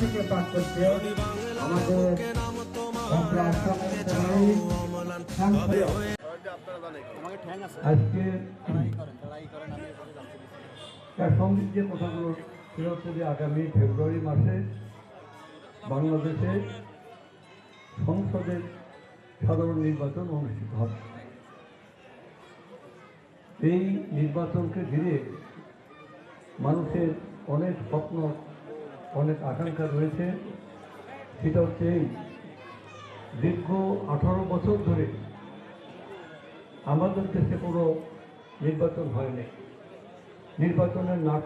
থেকে পাঠ করছে আমাদের। আজকে তার যে কথাগুলো সেটা হচ্ছে যে আগামী ফেব্রুয়ারি মাসে বাংলাদেশে সংসদের সাধারণ নির্বাচন অনুষ্ঠিত হবে। এই নির্বাচনকে ঘিরে মানুষের অনেক স্বপ্ন অনেক আকাঙ্ক্ষা রয়েছে। সেটা হচ্ছে এই দীর্ঘ আঠারো বছর ধরে আমাদের দেশে কোনো নির্বাচন হয়নি নির্বাচনের নাটক